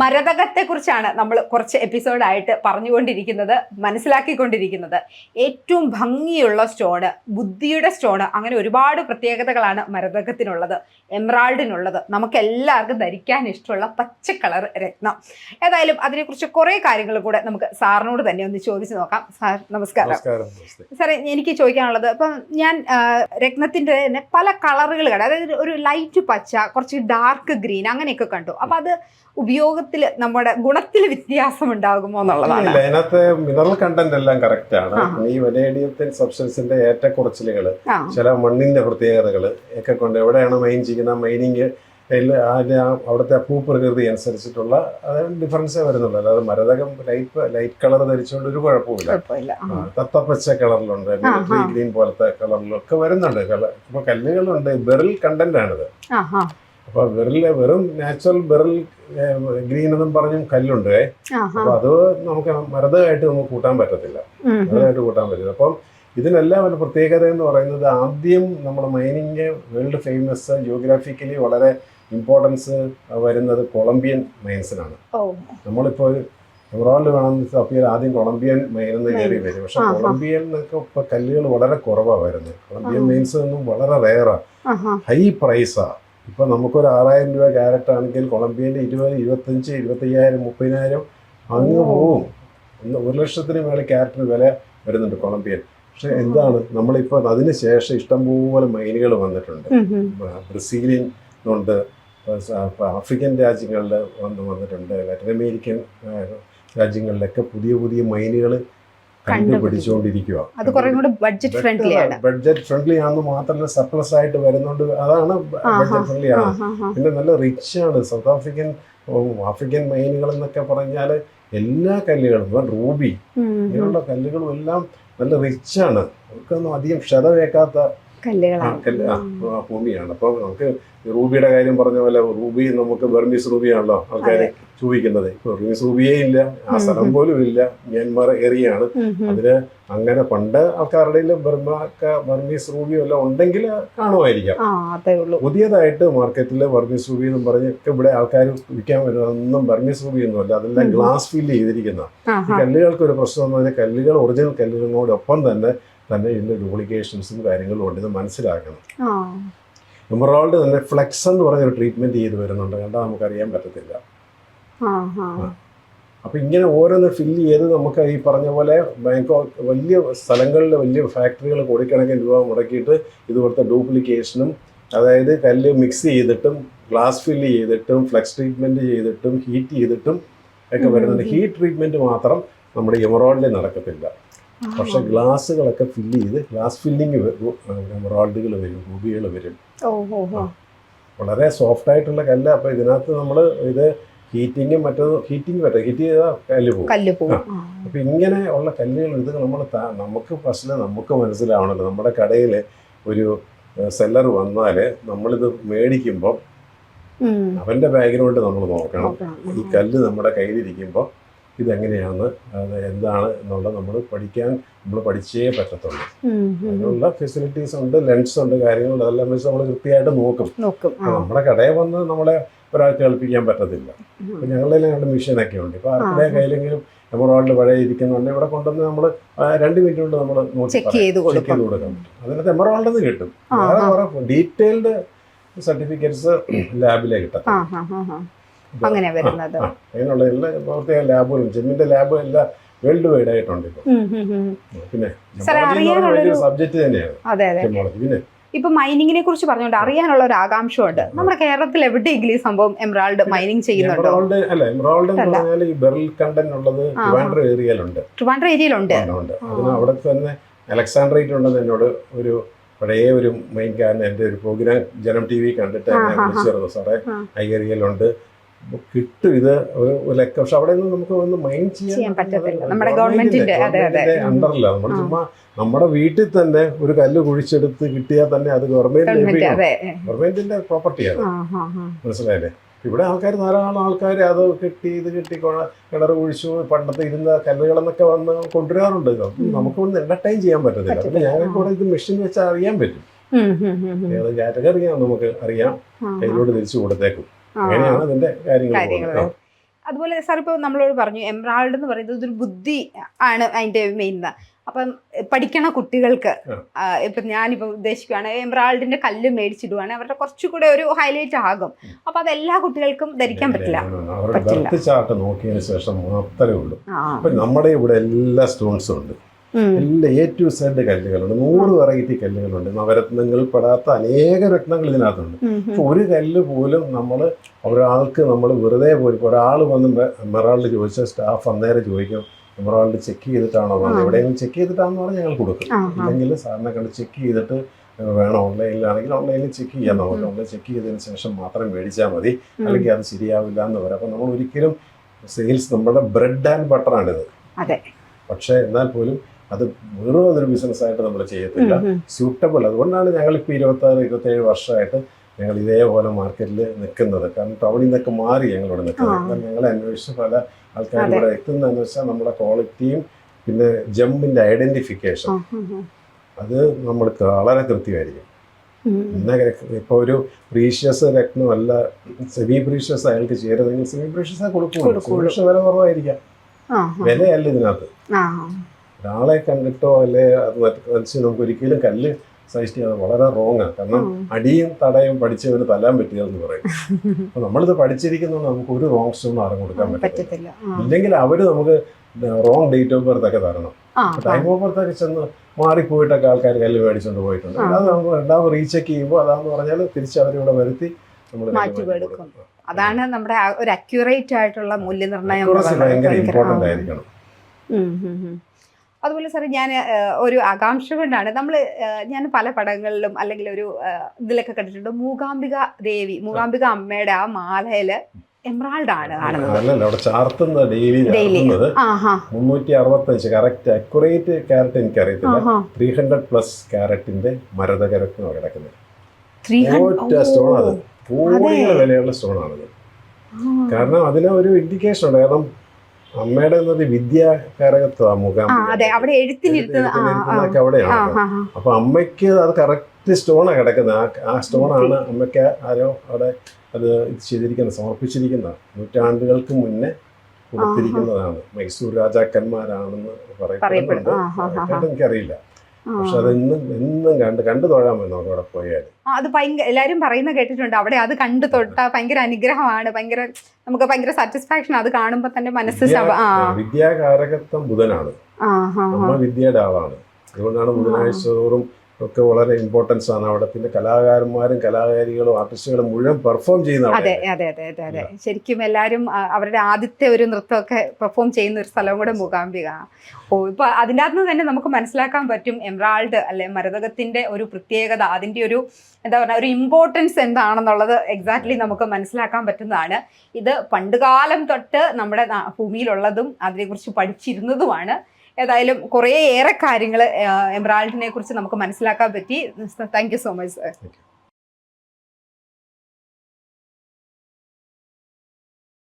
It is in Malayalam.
മരതകത്തെക്കുറിച്ചാണ് നമ്മൾ കുറച്ച് എപ്പിസോഡായിട്ട് പറഞ്ഞുകൊണ്ടിരിക്കുന്നത് മനസ്സിലാക്കിക്കൊണ്ടിരിക്കുന്നത്. ഏറ്റവും ഭംഗിയുള്ള സ്റ്റോണ് ബുദ്ധിയുടെ സ്റ്റോണ് അങ്ങനെ ഒരുപാട് പ്രത്യേകതകളാണ് മരതകത്തിനുള്ളത് എംറാൾഡിനുള്ളത് നമുക്ക് എല്ലാവർക്കും ധരിക്കാൻ ഇഷ്ടമുള്ള പച്ച കളർ രത്നം. ഏതായാലും അതിനെക്കുറിച്ച് കുറേ കാര്യങ്ങൾ കൂടെ നമുക്ക് സാറിനോട് തന്നെ ഒന്ന് ചോദിച്ചു നോക്കാം. സാർ നമസ്കാരം. സാറേ എനിക്ക് ചോദിക്കാനുള്ളത് ഇപ്പം ഞാൻ രത്നത്തിന്റെ രത്നത്തിന്റെ തന്നെ പല കളറുകൾ കണ്ടു. അതായത് ഒരു ലൈറ്റ് പച്ച കുറച്ച് ഡാർക്ക് ഗ്രീൻ അങ്ങനെയൊക്കെ കണ്ടു. അപ്പൊ അത് ഉപയോഗത്തിൽ നമ്മുടെ ഗുണത്തിൽ വ്യത്യാസം ഉണ്ടാകുമോ എന്നുള്ളതാണ് അതിനകത്ത് മിനറൽ കണ്ടന്റ് എല്ലാം കറക്റ്റ് ആണ്. ഈ വനേഡിയത്തിൻ സബ്സ്റ്റൻസിന്റെ ഏറ്റക്കുറച്ചിലുകൾ ആ. ചില മണ്ണിന്റെ പ്രത്യേകതകൾ ഒക്കെ കൊണ്ട് എവിടെയാണ് മൈൻ ചെയ്യുന്ന മൈനിങ് അവിടുത്തെ ഭൂപ്രകൃതി അനുസരിച്ചിട്ടുള്ള ഡിഫറൻസേ വരുന്നുള്ളൂ. അല്ലാതെ മരതകം ലൈറ്റ് ലൈറ്റ് കളർ ധരിച്ചുകൊണ്ട് ഒരു കുഴപ്പമില്ല. തത്തപ്പച്ച കളറിലുണ്ട് ഗ്രീൻ പോലത്തെ കളറിലൊക്കെ വരുന്നുണ്ട്. ഇപ്പൊ കല്ലുകളുണ്ട് ബെറിൽ കണ്ടന്റ് ആണിത്. ആ ആ അപ്പൊ ബെറിൽ വെറും നാച്ചുറൽ വിരൽ ഗ്രീൻ എന്നും പറഞ്ഞും കല്ലുണ്ട്. ആ ആ അപ്പൊ അത് നമുക്ക് മരതമായിട്ട് നമുക്ക് കൂട്ടാൻ പറ്റത്തില്ല. മരതമായിട്ട് കൂട്ടാൻ പറ്റില്ല. അപ്പം ഇതിനെല്ലാം ഒരു പ്രത്യേകത എന്ന് പറയുന്നത് ആദ്യം നമ്മുടെ മൈനിങ് വേൾഡ് ഫേമസ് ജിയോഗ്രാഫിക്കലി വളരെ ഇമ്പോർട്ടൻസ് വരുന്നത് കൊളംബിയൻ മൈൻസിനാണ്. നമ്മളിപ്പോൾ എമറാൾഡ് വേണമെന്ന് തപ്പിയാൽ ആദ്യം കൊളംബിയൻ മൈൻ എന്ന് കയറി വരും. പക്ഷെ കൊളംബിയൻ എന്നൊക്കെ ഇപ്പൊ കല്ലുകൾ വളരെ കുറവാണ് വരുന്നത്. കൊളംബിയൻ മൈൻസ് ഒന്നും വളരെ റയറാണ് ഹൈ പ്രൈസാ ഇപ്പൊ നമുക്കൊരു ആറായിരം രൂപ ക്യാരറ്റ് ആണെങ്കിൽ കൊളംബിയന്റെ ഇരുപത് ഇരുപത്തഞ്ച് ഇരുപത്തയ്യായിരം മുപ്പതിനായിരം അങ്ങ്. പോവും. ഒന്ന് ഒരു ലക്ഷത്തിന് മേലെ ക്യാരറ്റിന് വില വരുന്നുണ്ട് കൊളംബിയൻ. പക്ഷെ എന്താണ്? നമ്മളിപ്പോൾ അതിന് ശേഷം ഇഷ്ടംപോലെ മൈനുകൾ വന്നിട്ടുണ്ട്. ബ്രസീലിയൻ ഉണ്ട് ആഫ്രിക്കൻ രാജ്യങ്ങളിൽ വന്ന് വന്നിട്ടുണ്ട് ലാറ്റിൻ അമേരിക്കൻ രാജ്യങ്ങളിലൊക്കെ പുതിയ പുതിയ മൈനുകൾ കണ്ടുപിടിച്ചുകൊണ്ടിരിക്കുക അത് കുറേ കൂടെ ബഡ്ജറ്റ് ഫ്രണ്ട്ലി ആണ്. ബഡ്ജറ്റ് ഫ്രണ്ട്ലി ആണെന്ന് മാത്രമല്ല സർപ്ലസ് ആയിട്ട് വരുന്നുണ്ട്. അതാണ് ബഡ്ജറ്റ് ഫ്രണ്ട്ലി ആണ്. പിന്നെ നല്ല റിച്ച് ആണ്. സൗത്ത് ആഫ്രിക്കൻ ആഫ്രിക്കൻ മൈനുകൾ എന്നൊക്കെ പറഞ്ഞാൽ എല്ലാ കല്ലുകളും റൂബി. ഇങ്ങനെയുള്ള കല്ലുകളും എല്ലാം നല്ല റിച്ചാണ് അവർക്കൊന്നും അധികം ക്ഷതവേക്കാത്ത ആ കല്ലുകളാണ്. ഭൂമിയാണ്. അപ്പോൾ നമുക്ക് റൂബിയുടെ കാര്യം പറഞ്ഞ പോലെ റൂബി നമുക്ക് ബർമീസ് റൂബിയാണല്ലോ ആൾക്കാര്. ചോദിക്കുന്നത് ഇപ്പോൾ ബർമീസ് റൂബിയേ ഇല്ല ആ സ്ഥലം. പോലും ഇല്ല. മ്യാൻമാർ ഉം. അതിന് അങ്ങനെ പണ്ട് ആൾക്കാരുടെ ബർമക്ക ബർമീസ് റൂബിയോ എല്ലാം ഉണ്ടെങ്കിൽ കാണുമായിരിക്കാം. പുതിയതായിട്ട് മാർക്കറ്റിൽ ബർമീസ് റൂബി എന്ന് പറഞ്ഞൊക്കെ ഇവിടെ ആൾക്കാർ വിൽക്കാൻ വരുന്നതൊന്നും ബർമീസ് റൂബി ഒന്നും അല്ല അതെല്ലാം ഗ്ലാസ് ഫില്ല് ചെയ്തിരിക്കുന്ന. ഈ കല്ലുകൾക്ക് ഒരു പ്രശ്നം എന്ന് പറഞ്ഞാൽ കല്ലുകൾ ഒറിജിനൽ കല്ലുകളോടൊപ്പം തന്നെ തന്നെ ഇതിന്റെ ഡ്യൂപ്ലിക്കേഷൻസും കാര്യങ്ങളും ഉണ്ട് ഇത് മനസ്സിലാക്കണം. ആ. എമറാൾഡ് തന്നെ ഫ്ലെക്സ് എന്ന് പറഞ്ഞൊരു ട്രീറ്റ്മെന്റ് ചെയ്ത് വരുന്നുണ്ട്. കണ്ടാൽ നമുക്കറിയാൻ പറ്റത്തില്ല. അപ്പോൾ ഇങ്ങനെ ഓരോന്ന് ഫില്ല് ചെയ്ത് നമുക്ക് ഈ പറഞ്ഞ പോലെ ബാങ്കോക്ക് വലിയ സ്ഥലങ്ങളിൽ വലിയ ഫാക്ടറികൾ കോടിക്കണക്കിന് രൂപ മുടക്കിയിട്ട് ഇതുപോലത്തെ ഡ്യൂപ്ലിക്കേഷനും അതായത് കല്ല് മിക്സ് ചെയ്തിട്ടും ഗ്ലാസ് ഫില്ല് ചെയ്തിട്ടും ഫ്ലെക്സ് ട്രീറ്റ്മെന്റ് ചെയ്തിട്ടും ഹീറ്റ് ചെയ്തിട്ടും ഒക്കെ വരുന്നുണ്ട്. ഹീറ്റ് ട്രീറ്റ്മെന്റ് മാത്രം നമ്മുടെ യുമറോളിൽ നടക്കത്തില്ല. പക്ഷെ ഗ്ലാസ്സുകളൊക്കെ ഫില്ല് ചെയ്ത് ഗ്ലാസ് ഫില്ലിങ് റോഡുകൾ വരും റൂബികൾ വരും. വളരെ സോഫ്റ്റ് ആയിട്ടുള്ള കല്ല്. അപ്പോൾ ഇതിനകത്ത് നമ്മൾ ഇത് ഹീറ്റിങ്ങും മറ്റൊന്നും ഹീറ്റിംഗ് പറ്റും ഹീറ്റ് ചെയ്താൽ കല്ല് പോകും. അപ്പൊ ഇങ്ങനെ ഉള്ള കല്ലുകൾ ഇത് നമ്മൾ നമുക്ക് ഫസ്റ്റിൽ നമുക്ക് മനസ്സിലാവണല്ലോ. നമ്മുടെ കടയിൽ ഒരു സെല്ലർ വന്നാൽ നമ്മളിത് മേടിക്കുമ്പോൾ അവന്റെ അവന്റെ ബാക്ക്ഗ്രൗണ്ട് നമ്മൾ നോക്കണം. നോക്കണം. ഈ കല്ല് നമ്മുടെ കയ്യിലിരിക്കുമ്പോൾ ഇതെങ്ങനെയാണ്? എന്താണ് എന്നുള്ളത് നമ്മൾ പഠിക്കാൻ നമ്മൾ പഠിച്ചേ പറ്റത്തുള്ളൂ. അതിനുള്ള ഫെസിലിറ്റീസ് ഉണ്ട് ലെൻസ് ഉണ്ട് കാര്യങ്ങളുണ്ട്. അതെല്ലാം വെച്ച് നമ്മൾ കൃത്യമായിട്ട് നോക്കും. നമ്മുടെ കടയിൽ വന്ന് നമ്മളെ ഒരാൾക്ക് കളിപ്പിക്കാൻ പറ്റത്തില്ല. ഞങ്ങളുടെ ഞങ്ങളുടെ മെഷീനൊക്കെ ഉണ്ട്. ഇപ്പോൾ ആരുടെ കയ്യിലെങ്കിലും എമറോൾഡ് പഴയ ഇരിക്കുന്നുണ്ട്. ഇവിടെ കൊണ്ടുവന്ന് നമ്മൾ രണ്ട് മിനിറ്റ് കൊണ്ട് നമ്മൾ ചെക്ക് ചെയ്ത് കൊടുക്കാൻ പറ്റും. അതിനകത്ത് എന്ന് കിട്ടും. വേറെ. ഡീറ്റെയിൽഡ് സർട്ടിഫിക്കറ്റ്സ് ലാബിലേ ആ. അങ്ങനെ വരുന്നത്. അതിനുള്ള എല്ലാ പ്രത്യേക ലാബുകളും ജിമ്മിന്റെ ലാബ് എല്ലാം വേൾഡ് വൈഡ് ആയിട്ടുണ്ട്. പിന്നെ സബ്ജക്ട് തന്നെയാണ് പിന്നെ ഇപ്പൊ മൈനിങ്ങിനെ കുറിച്ച് പറഞ്ഞുകൊണ്ട് അറിയാനുള്ള ഒരു ആകാംക്ഷയുണ്ട് നമ്മുടെ കേരളത്തിൽ എവിടെയെങ്കിലും ഈ സംഭവം എംറാൾഡ് മൈനിങ് ചെയ്യുന്നുണ്ടോ? അല്ല എംറാൾഡ് എന്ന് പറഞ്ഞാൽ ഈ ബെറിൽ കണ്ടന്റ് ഉള്ളത്. ട്രിവാൻഡ്രം ഏരിയയിലുണ്ട്. ട്രിവാൻഡ്രം ഏരിയയിലുണ്ട്. അതിന് അവിടെ തന്നെ അലക്സാണ്ട്രേറ്റ് ഉണ്ടെന്ന് എന്നോട് ഒരു പഴയ ഒരു മെയിൻകാരൻ എന്റെ ഒരു പ്രോഗ്രാം ജനം ടി വി കണ്ടിട്ട് എന്നെ. വിളിച്ചിരുന്നു സാറേ. ഐ അപ്പൊ കിട്ടും ഇത് ഒരു ലക്കം പക്ഷെ അവിടെ നിന്ന് നമുക്ക് ഒന്ന് മൈൻഡ് ചെയ്യാൻ പറ്റത്തില്ല. നമ്മുടെ ഗവൺമെന്റിന്റെ. അണ്ടറില്ല നമ്മൾ ചുമ്മാ നമ്മുടെ വീട്ടിൽ തന്നെ ഒരു കല്ല് കുഴിച്ചെടുത്ത് കിട്ടിയാൽ തന്നെ അത് ഗവൺമെന്റ് ഗവൺമെന്റ് ഗവൺമെന്റിന്റെ പ്രോപ്പർട്ടിയാണ്. മനസ്സിലായില്ലേ? ഇവിടെ ആൾക്കാർ ധാരാളം ആൾക്കാർ അത് കിട്ടി ഇത് കിട്ടി കിണർ കുഴിച്ചു പണ്ടത്തെ ഇരുന്ന കല്ലുകളെന്നൊക്കെ വന്ന് കൊണ്ടുവരാറുണ്ട്. ഇത്. അപ്പം നമുക്ക് ഒന്ന് എന്റർടൈൻ ചെയ്യാൻ പറ്റത്തില്ല. പിന്നെ ഞാൻ ഞങ്ങൾക്ക് ഇവിടെ ഇത് മെഷീൻ വെച്ചാൽ അറിയാൻ പറ്റും. ഏത് കാറ്റഗറിയാണ് നമുക്ക് അറിയാം. കയ്യിലോട്ട് തിരിച്ചു കൊടുത്തേക്കും. അങ്ങനെയാണ് അതിന്റെ കാര്യങ്ങൾ കാര്യങ്ങൾ പോകുന്നത്. അതുപോലെ സാർ ഇപ്പോൾ നമ്മളോട് പറഞ്ഞു എംറാൾഡ് എന്ന് പറയുന്നത് ഒരു ബുദ്ധി ആണ് അതിന്റെ മെയിൻ അപ്പം പഠിക്കണ കുട്ടികൾക്ക് ഇപ്പൊ ഞാനിപ്പോ ഞാനിപ്പോൾ ഉദ്ദേശിക്കുകയാണ് എംറാൾഡിന്റെ കല്ല് മേടിച്ചിടുവാണ്. അവരുടെ കുറച്ചുകൂടെ ഒരു ഹൈലൈറ്റ് ആകും. അപ്പം അത് എല്ലാ കുട്ടികൾക്കും ധരിക്കാൻ പറ്റില്ല. അവരുടെ നോക്കിയതിന് ശേഷം മാത്രമേ ഉള്ളൂ. നമ്മുടെ ഇവിടെ എല്ലാ സ്റ്റോൺസും ഉണ്ട്. എല്ലാ എ ടു സെഡ് കല്ലുകളുണ്ട്. നൂറ് വെറൈറ്റി കല്ലുകളുണ്ട്. നവരത്നങ്ങൾ പെടാത്ത അനേക രത്നങ്ങൾ ഇതിനകത്തുണ്ട്. പക്ഷെ ഒരു കല്ല് പോലും നമ്മൾ ഒരാൾക്ക് നമ്മൾ വെറുതെ പോയി ഒരാൾ വന്ന് മെറാൾഡ് ചോദിച്ച സ്റ്റാഫ് അന്നേരം ചോദിക്കും എമറാൾഡ് ചെക്ക് ചെയ്തിട്ടാണോ വന്നത്. എവിടെയെങ്കിലും ചെക്ക് ചെയ്തിട്ടാണെന്ന് പറഞ്ഞാൽ ഞങ്ങൾ കൊടുക്കും. അല്ലെങ്കിൽ സാറിനെ കണ്ട് ചെക്ക് ചെയ്തിട്ട് വേണം ഓൺലൈനിലാണെങ്കിൽ ഓൺലൈനിൽ ചെക്ക് ചെയ്യാം നമുക്ക്. ഓൺലൈൻ ചെക്ക് ചെയ്തതിന് ശേഷം മാത്രം മേടിച്ചാൽ മതി. അല്ലെങ്കിൽ അത് ശരിയാവില്ല എന്ന് പറയാം. അപ്പം നമ്മൾ ഒരിക്കലും സെയിൽസ് നമ്മുടെ ബ്രെഡ് ആൻഡ് ബട്ടറാണിത് പക്ഷേ എന്നാൽ പോലും അത് വെറും അതൊരു ബിസിനസ്സായിട്ട് നമ്മൾ ചെയ്യത്തില്ല. സ്യൂട്ടബിൾ അതുകൊണ്ടാണ് ഞങ്ങളിപ്പോൾ ഇരുപത്താറ് ഇരുപത്തേഴ് വർഷമായിട്ട് ഞങ്ങൾ ഇതേപോലെ മാർക്കറ്റിൽ നിൽക്കുന്നത് കാരണം ടൗണിൽ നിന്നൊക്കെ മാറി ഞങ്ങളിവിടെ നിൽക്കുന്നത്. ഞങ്ങൾ കാരണം അന്വേഷിച്ച് പല ആൾക്കാരും ഇവിടെ എത്തുന്നതെന്ന് വെച്ചാൽ നമ്മുടെ ക്വാളിറ്റിയും പിന്നെ ഉം, ഉം. അത് നമ്മൾ വളരെ കൃത്യമായിരിക്കും എന്നാൽ ഇപ്പോൾ ഒരു പ്രീഷ്യസ് അല്ല സെമി പ്രീഷ്യസ് അയാൾക്ക് ചേരുന്നെങ്കിൽ സെമി പ്രീഷ്യസ് കൊടുക്കും വില കുറവായിരിക്കാം. വിലയല്ല ഇതിനകത്ത്. ഒരാളെ കണ്ടിട്ടോ അല്ലെ? അത് വലിച്ച് നമുക്ക് ഒരിക്കലും കല്ല് സജസ്റ്റ് ചെയ്യാതെ വളരെ റോങ് ആണ് കാരണം അടിയും തടയും പഠിച്ചവന് തല്ലാൻ പറ്റുക എന്ന് പറയും. അപ്പൊ നമ്മളിത് പഠിച്ചിരിക്കുന്നതുകൊണ്ട് നമുക്ക് ഒരു റോങ് സ്റ്റോൺ ആരും കൊടുക്കാൻ പറ്റത്തില്ല. ഇല്ലെങ്കിൽ അവർ നമുക്ക് റോങ് ഡേറ്റ് ഓഫ് ബർത്ത് ഒക്കെ തരണം. ടൈം ഓഫ് ബർത്ത് ഒക്കെ ചെന്ന് മാറിപ്പോയിട്ടൊക്കെ ആൾക്കാർ കല്ല് മേടിച്ചുകൊണ്ട് പോയിട്ടുണ്ട്. അത് നമ്മൾ രണ്ടാമത് റീചെക്ക് ചെയ്യുമ്പോൾ അതാന്ന് പറഞ്ഞാൽ തിരിച്ച് അവരിവിടെ വരുത്തി നമ്മൾ. അതാണ് നമ്മുടെ ഒരു അക്യുറേറ്റ് ആയിട്ടുള്ള മൂല്യനിർണയം ഭയങ്കര ഇമ്പോർട്ടന്റ്. ആയിരിക്കണം. അതുപോലെ സാറേ ഞാൻ ഒരു ആകാംക്ഷ കൊണ്ടാണ് നമ്മൾ ഞാൻ പല പടങ്ങളിലും അല്ലെങ്കിൽ ഒരു ഇതിലൊക്കെ കണ്ടിട്ടുണ്ട്. മൂകാംബിക ദേവി മൂകാംബിക അമ്മയുടെ ആ മാലയിൽ എംറാൾഡ് ആണ് അവിടെ ചാർത്തുന്ന ഡെയിലി. ചാർത്തുന്നത് മുന്നൂറ്റി അറുപത്തഞ്ച് കറക്റ്റ് അക്യുറേറ്റ് ക്യാരറ്റ് എനിക്ക് അറിയത്തില്ല ത്രീ ഹൺഡ്രഡ് പ്ലസ് ക്യാരറ്റിന്റെ മരതകരത്തിനാണ് കിടക്കുന്നത്. സ്റ്റോൺ അത്. കോടികൾ വിലയുള്ള സ്റ്റോൺ ആണത് കാരണം അതിന് ഒരു ഇൻഡിക്കേഷൻ ഉണ്ട്. കാരണം അമ്മയുടെ വിദ്യാകാരകത്വം അതെ അവിടെ എഴുത്തിനിരുത്തുന്ന ആ ആ ആ അവിടെയാണ്. അപ്പൊ അമ്മയ്ക്ക് അത് കറക്റ്റ് സ്റ്റോണാണ് കിടക്കുന്നത് ആ സ്റ്റോണാണ് അമ്മയ്ക്ക് ആരോ അവിടെ അത് ഇത് ചെയ്തിരിക്കുന്നത് സമർപ്പിച്ചിരിക്കുന്നത്. നൂറ്റാണ്ടുകൾക്ക് മുന്നേ കൊടുത്തിരിക്കുന്നതാണ്. മൈസൂർ രാജാക്കന്മാരാണെന്ന് പറയപ്പെടുന്നു. പറയപ്പെടുന്നുണ്ട് എനിക്കറിയില്ല. പക്ഷെ അത് എന്നും എന്നും കണ്ട് കണ്ടു തൊഴാൻ പറ്റും നമുക്ക് അവിടെ പോയാൽ അത് ഭയങ്കര എല്ലാരും പറയുന്ന കേട്ടിട്ടുണ്ട്. അവിടെ അത് കണ്ടു തൊട്ട ഭയങ്കര അനുഗ്രഹമാണ്. ഭയങ്കര നമുക്ക് ഭയങ്കര സാറ്റിസ്ഫാക്ഷൻ അത് കാണുമ്പോ തന്നെ മനസ്സ് വിദ്യാകാരകത്വം ബുധനാണ്. വിദ്യയുടെ ആളാണ്. അതുകൊണ്ടാണ് ബുധനാഴ്ച തോറും ഒക്കെ വളരെ ഇമ്പോർട്ടൻസ് ആണ്. അവിടെ പിന്നെ കലാകാരന്മാരും കലാകാരികളും ആർട്ടിസ്റ്റുകളും മുഴുവൻ പെർഫോം ചെയ്യുന്ന അതെ അതെ അതെ അതെ അതെ. ശരിക്കും എല്ലാവരും അവരുടെ ആദ്യത്തെ ഒരു നൃത്തമൊക്കെ പെർഫോം ചെയ്യുന്ന ഒരു സ്ഥലവും കൂടെ മൂകാംബിക. ഓ ഇപ്പൊ അതിന്റെ അകത്ത് തന്നെ നമുക്ക് മനസ്സിലാക്കാൻ പറ്റും എംറാൾഡ് അല്ലെ മരതകത്തിന്റെ ഒരു പ്രത്യേകത അതിന്റെ ഒരു എന്താ പറയുക ഒരു ഇമ്പോർട്ടൻസ് എന്താണെന്നുള്ളത് എക്സാക്ട്ലി നമുക്ക് മനസ്സിലാക്കാൻ പറ്റുന്നതാണ്. ഇത് പണ്ടുകാലം തൊട്ട് നമ്മുടെ ഭൂമിയിലുള്ളതും അതിനെക്കുറിച്ച് പഠിച്ചിരുന്നതുമാണ്. ഏതായാലും കുറേയേറെ കാര്യങ്ങൾ എംറാൾഡിനെ കുറിച്ച് നമുക്ക് മനസ്സിലാക്കാൻ പറ്റി. Thank you so much sir